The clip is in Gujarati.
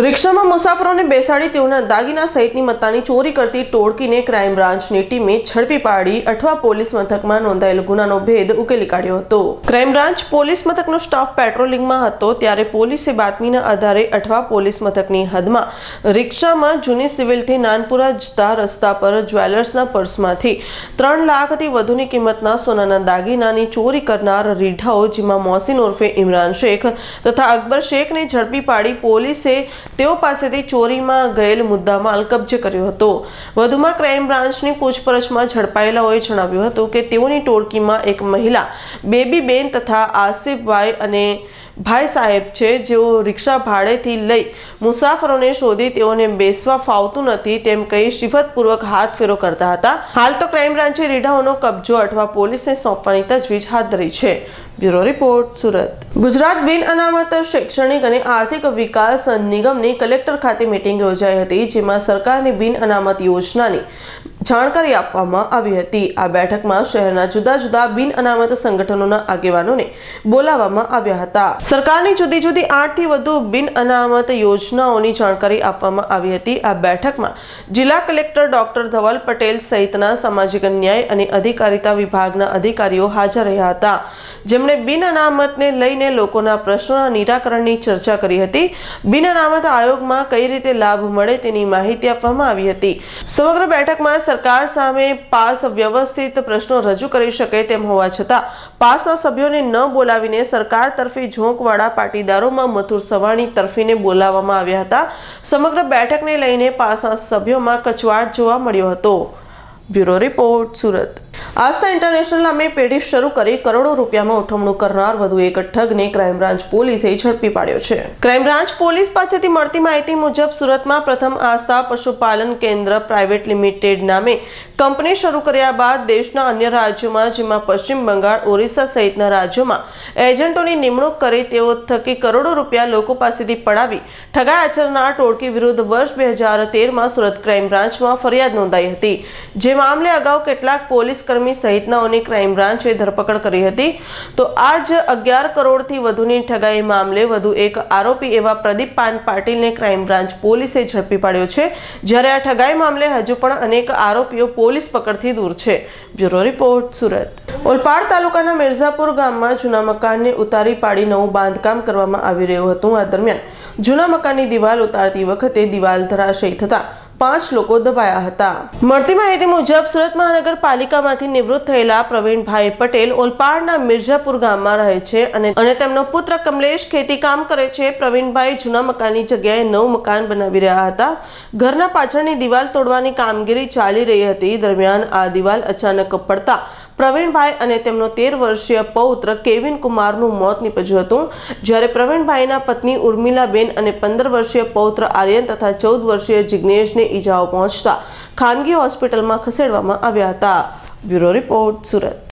રિક્ષામાં મુસાફરોને બેસાડી તેઓના દાગીના સહિતની મત્તાની ચોરી કરતી ટોળકીને ક્રાઇમ બ્રાન્ચની ટીમે ઝડપી પાડી અઠવા પોલીસ મથકમાં નોંધાયેલ ગુનાનો ભેદ ઉકેલી કાઢ્યો હતો. ક્રાઇમ બ્રાન્ચ પોલીસ મથકનો સ્ટાફ પેટ્રોલિંગમાં હતો ત્યારે પોલીસે બાતમીના આધારે અઠવા પોલીસ મથકની હદમાં રિક્ષામાં જૂની સિવિલથી નાનપુરા જતા રસ્તા પર જ્વેલર્સના પર્સમાંથી ત્રણ લાખથી વધુની કિંમતના સોનાના દાગીનાની ચોરી કરનાર રીઢાઓ જેમાં મોસીન ઉર્ફે ઇમરાન શેખ તથા અકબર શેખને ઝડપી પાડી પોલીસે તેઓ પાસેથી ચોરીમાં ગયેલ મુદ્દામાલ કબજે કર્યો હતો. વધુમાં ક્રાઇમ બ્રાન્ચની પૂછપરછમાં ઝડપાયેલાઓએ જણાવ્યું હતું કે તેઓની ટોળકીમાં એક મહિલા બેબીબેન તથા આસિફભાઈ અને ભાઈ સાહેબ છે, જેઓ રિક્ષા ભાડેથી લઈ મુસાફરોને શોધી તેઓને બેસવા ફાવતું નથી તેમ કહી શિફતપૂર્વક હાથ ફેરો કરતા હતા. હાલ તો ક્રાઇમ બ્રાન્ચે રીઢાઓનો કબજો અઠવા પોલીસને સોંપવાની તજવીજ હાથ ધરી છે. Bureau report, Surat. ગુજરાત બિન અનામત શૈક્ષણિક અને આર્થિક વિકાસ નિગમની કલેક્ટર ખાતે મિટિંગ યોજાઈ હતી, જેમાં સરકારની બિન અનામત યોજનાની જાણકારી આપવામાં આવી હતી. આ બેઠકમાં શહેરના જુદા જુદા બિન અનામત સંગઠનોના આગેવાનોને બોલાવવામાં આવ્યા હતા. સરકારની જુદી જુદી આઠથી વધુ બિન અનામત યોજનાઓની જાણકારી આપવામાં આવી હતી. આ બેઠકમાં જિલ્લા કલેક્ટર ડોક્ટર ધવલ પટેલ સહિતના સામાજિક ન્યાય અને અધિકારિતા વિભાગના અધિકારીઓ હાજર રહ્યા હતા. જેમણે બિન અનામતને લઈને લોકોના પ્રશ્નોના નિરાકરણની ચર્ચા કરી હતી. બિન અનામત આયોગમાં કઈ રીતે લાભ મળે તેની માહિતી આપવામાં આવી હતી. સમગ્ર બેઠકમાં સરકાર સામે પાસ વ્યવસ્થિત પ્રશ્નો રજૂ કરી શકે તેમ હોવા છતાં, પાસના સભ્યોને ન બોલાવીને સરકાર તરફી ઝોંકવાળા પાટીદારોમાં મથુર સવાણી તરફીને બોલાવવામાં આવ્યા હતા. સમગ્ર બેઠકને લઈને પાસના સભ્યોમાં કચવાટ જોવા મળ્યો હતો. Bureau report Surat. Aastha international નામે પેઢી શરૂ કરી કરોડો રૂપિયામાં ઉઠમણું કરનાર વધુ એક ઠગને ક્રાઇમ પોલીસે ઝડપી પાડ્યો છે. ક્રાઇમ પોલીસ પાસેથી મળતી માહિતી મુજબ સુરતમાં પ્રથમ આસ્થા પશુપાલન કેન્દ્ર પ્રાઇવેટ લિમિટેડ નામે કંપની શરૂ કર્યા બાદ દેશના અન્ય રાજ્યોમાં, જેમાં પશ્ચિમ બંગાળ, ઓરિસ્સા સહિતના રાજ્યોમાં એજન્ટોની નિમણૂક કરી તેઓ થકી કરોડો રૂપિયા લોકો પાસેથી પડાવી ઠગાઈ આચરનાર ટોળકી વિરુદ્ધ વર્ષ બે હજાર તેરમાં સુરત ક્રાઇમ બ્રાન્ચમાં ફરિયાદ નોંધાઈ હતી. જે મામલે અગાઉ કેટલાક પોલીસ કર્મી સહિતનાઓની ક્રાઇમ બ્રાન્ચે ધરપકડ કરી હતી. તો આજ અગિયાર કરોડથી વધુની ઠગાઈ મામલે વધુ એક આરોપી એવા પ્રદીપ પાન પાટીલને ક્રાઇમ બ્રાન્ચ પોલીસે ઝડપી પાડ્યો છે. જ્યારે આ ઠગાઈ મામલે હજુ પણ અનેક આરોપીઓ પોલીસ પકડથી દૂર છે. Bureau report, Surat. ઓલપાડ તાલુકાના મિર્ઝાપુર ગામમાં જૂના મકાનને ઉતારી પાડી નવું બાંધકામ કરવામાં આવી રહ્યું હતું. આ દરમિયાન જૂના મકાનની દિવાલ ઉતારતી વખતે દિવાલ ધરાશયી થતા પાંચ લોકો દબાયા હતા. મળતી માહિતી મુજબ સુરત મહાનગરપાલિકામાંથી નિવૃત્ત થયેલા પ્રવીણભાઈ પટેલ ઓલપાડના મિર્ઝાપુર ગામમાં રહે છે અને અને તેમનો પુત્ર કમલેશ ખેતી કામ કરે છે. પ્રવીણભાઈ જૂના મકાનની જગ્યાએ નવું મકાન બનાવી રહ્યા હતા. ઘરના પાછળની દિવાલ તોડવાની કામગીરી ચાલી રહી હતી. દરમિયાન આ દિવાલ અચાનક પડતા પ્રવીણભાઈ અને તેમનો તેર વર્ષીય પૌત્ર કેવિન કુમારનું મોત નીપજ્યું હતું. જ્યારે પ્રવીણભાઈના પત્ની ઉર્મિલાબેન અને પંદર વર્ષીય પૌત્ર આર્યન તથા ચૌદ વર્ષીય જિગ્નેશને ઈજાઓ પહોંચતા ખાનગી હોસ્પિટલમાં ખસેડવામાં આવ્યા હતા. Bureau report Surat.